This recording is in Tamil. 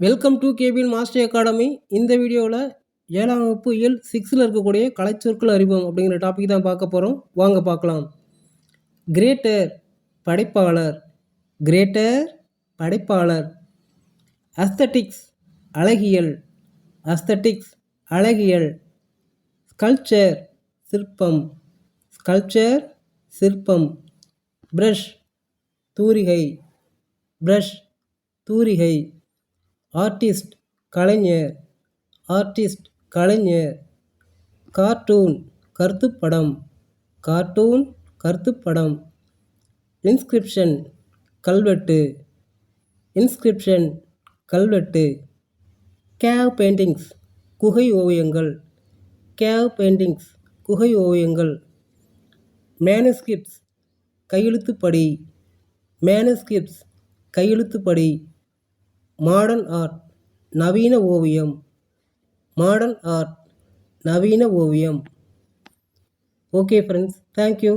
Welcome to KBN master academy இந்த வீடியோவில் ஏழாம் வகுப்பு இயல் சிக்ஸில் இருக்கக்கூடிய கலைச்சொற்கள் அறிவோம் அப்படிங்கிற டாபிக் தான் பார்க்க போகிறோம் வாங்க பார்க்கலாம். கிரேட்டர் படைப்பாளர். கிரேட்டர் படைப்பாளர். அஸ்தட்டிக்ஸ் அழகியல். அஸ்தட்டிக்ஸ் அழகியல். ஸ்கல்ச்சர் சிற்பம். ஸ்கல்ச்சர் சிற்பம். ப்ரஷ் தூரிகை. ப்ரஷ் தூரிகை. ஆர்டிஸ்ட் கலைஞர் ஆர்டிஸ்ட் கலைஞர். கார்ட்டூன் கருத்துப்படம். கார்ட்டூன் கருத்துப்படம். இன்ஸ்கிரிப்ஷன் கல்வெட்டு. இன்ஸ்கிரிப்ஷன் கல்வெட்டு. கேவ் பெயிண்டிங்ஸ் குகை ஓவியங்கள். கேவ் பெயிண்டிங்ஸ் குகை ஓவியங்கள். மேனுஸ்கிரிப்ட்ஸ் கையெழுத்துப்படி. மேனுஸ்கிரிப்ட்ஸ் கையெழுத்துப்படி. மாடர்ன் ஆர்ட் நவீன ஓவியம். மாடர்ன் ஆர்ட் நவீன ஓவியம். Okay friends thank you